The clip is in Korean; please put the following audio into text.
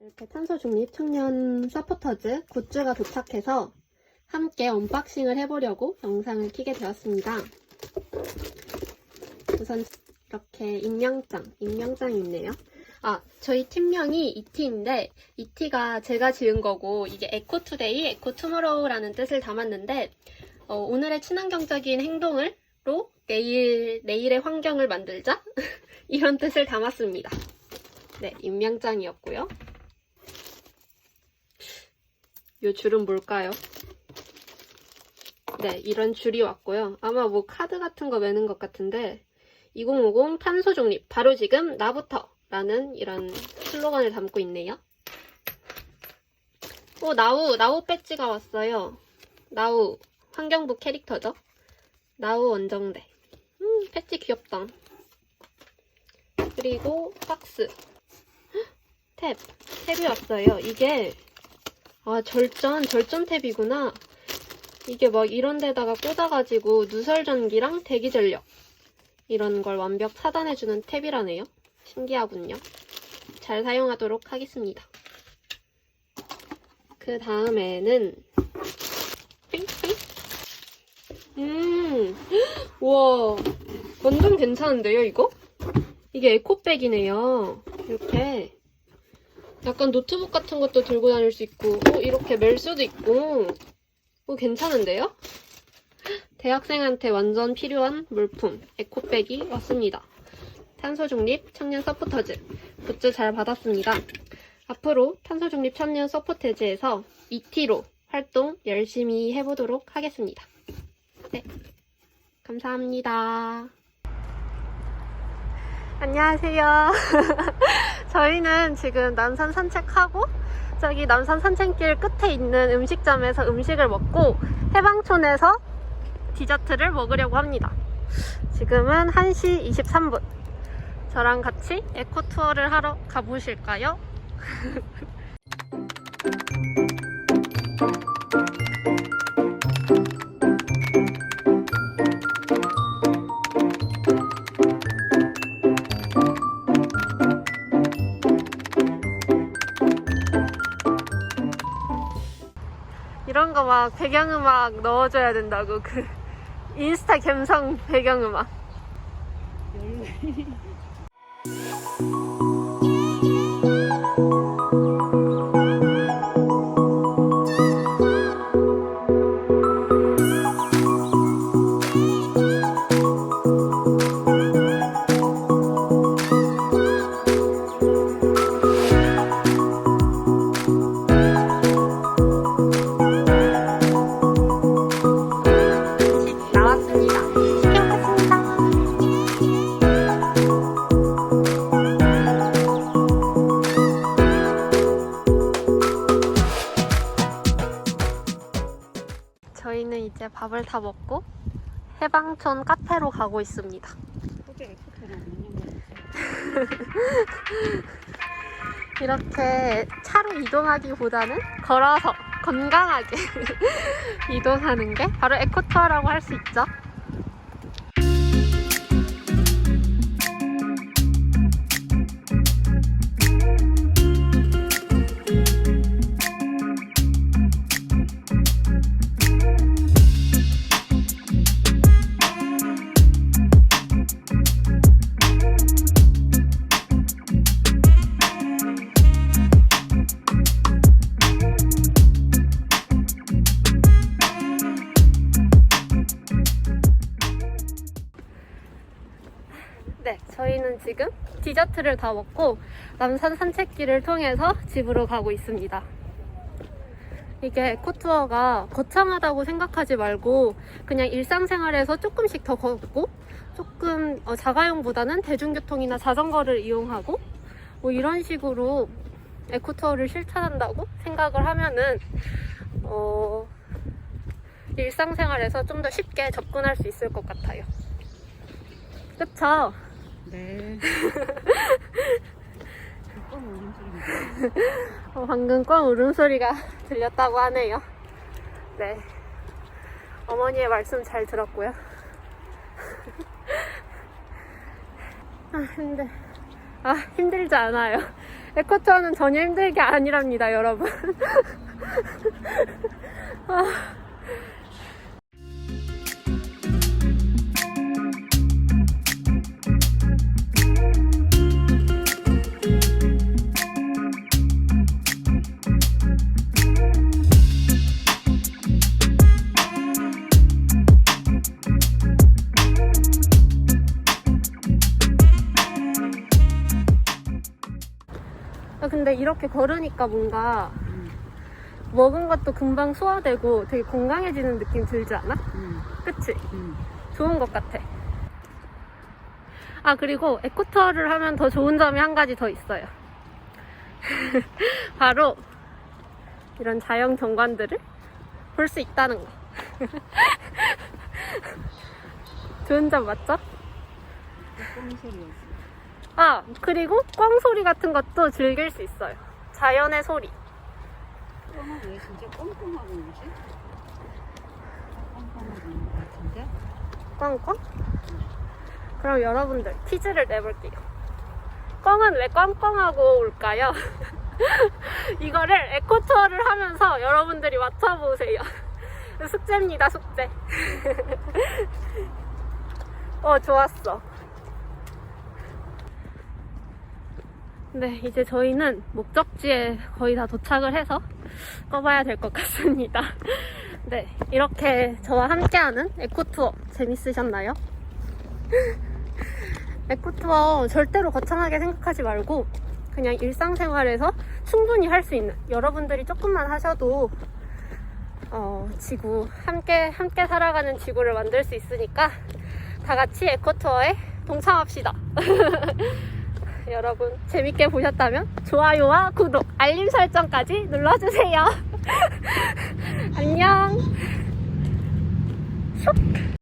이렇게 탄소 중립 청년 서포터즈 굿즈가 도착해서 함께 언박싱을 해보려고 영상을 키게 되었습니다. 우선 이렇게 임명장, 임명장이 있네요. 아, 저희 팀명이 이티인데 이티가 제가 지은 거고 이게 에코투데이, 에코투모로우라는 뜻을 담았는데 어, 오늘의 친환경적인 행동을로 내일 내일의 환경을 만들자 이런 뜻을 담았습니다. 네, 임명장이었고요. 요 줄은 뭘까요? 네, 이런 줄이 왔고요. 아마 뭐 카드 같은 거 매는 것 같은데 2050 탄소 중립 바로 지금 나부터 라는 이런 슬로건을 담고 있네요. 오, 나우, 나우 배지가 왔어요. 나우, 환경부 캐릭터죠? 나우 원정대. 음, 배지 귀엽다. 그리고 박스. 헉, 탭. 탭이 왔어요. 이게 아, 절전, 절전 탭이구나. 이게 막 이런 데다가 꽂아가지고 누설전기랑 대기전력 이런 걸 완벽 차단해주는 탭이라네요. 신기하군요. 잘 사용하도록 하겠습니다. 그 다음에는 음, 와, 완전 괜찮은데요, 이거? 이게 에코백이네요. 이렇게. 약간 노트북 같은 것도 들고 다닐 수 있고, 어, 이렇게 멜 수도 있고, 어, 괜찮은데요? 대학생한테 완전 필요한 물품, 에코백이 왔습니다. 탄소 중립 청년 서포터즈, 굿즈 잘 받았습니다. 앞으로 탄소 중립 청년 서포터즈에서 2T로 활동 열심히 해보도록 하겠습니다. 네. 감사합니다. 안녕하세요. 저희는 지금 남산 산책하고 저기 남산 산책길 끝에 있는 음식점에서 음식을 먹고 해방촌에서 디저트를 먹으려고 합니다. 지금은 1시 23분. 저랑 같이 에코 투어를 하러 가보실까요? 막 배경음악 넣어줘야 된다고 그 인스타 감성 배경음악. 이제 밥을 다 먹고 해방촌 카페로 가고 있습니다. 이렇게 차로 이동하기보다는 걸어서 건강하게 이동하는 게 바로 에코투어라고 할 수 있죠. 네, 저희는 지금 디저트를 다 먹고 남산 산책길을 통해서 집으로 가고 있습니다. 이게 에코투어가 거창하다고 생각하지 말고 그냥 일상생활에서 조금씩 더 걷고 조금 어, 자가용보다는 대중교통이나 자전거를 이용하고 뭐 이런 식으로 에코투어를 실천한다고 생각을 하면은 어, 일상생활에서 좀 더 쉽게 접근할 수 있을 것 같아요. 그쵸? 네. 조금 울음소리입니다. 어, 방금 꽝 울음소리가 들렸다고 하네요. 네. 어머니의 말씀 잘 들었고요. 아, 힘들. 아, 힘들지 않아요. 에코투어는 전혀 힘들게 아니랍니다, 여러분. 아. 근데 이렇게 걸으니까 뭔가 음. 먹은 것도 금방 소화되고 되게 건강해지는 느낌 들지 않아? 음. 그치? 음. 좋은 것 같아. 아, 그리고 에코투어를 하면 더 좋은 점이 한 가지 더 있어요. 바로 이런 자연 경관들을 볼 수 있다는 거. 좋은 점 맞죠? 아, 그리고 꽝 소리 같은 것도 즐길 수 있어요. 자연의 소리. 꽝은 왜 진짜 꽝꽝하고 오지? 꽝꽝하고 오는 것 같은데? 꽝꽝? 그럼 여러분들 퀴즈를 내볼게요. 꽝은 왜 꽝꽝하고 올까요? 이거를 에코투어를 하면서 여러분들이 맞춰보세요. 숙제입니다, 숙제. 어, 좋았어. 네, 이제 저희는 목적지에 거의 다 도착을 해서 꺼봐야 될 것 같습니다. 네, 이렇게 저와 함께하는 에코투어 재밌으셨나요? 에코투어 절대로 거창하게 생각하지 말고 그냥 일상생활에서 충분히 할 수 있는 여러분들이 조금만 하셔도 어, 지구 함께 함께 살아가는 지구를 만들 수 있으니까 다 같이 에코투어에 동참합시다. 여러분 재밌게 보셨다면 좋아요와 구독, 알림 설정까지 눌러주세요. 안녕. 슉.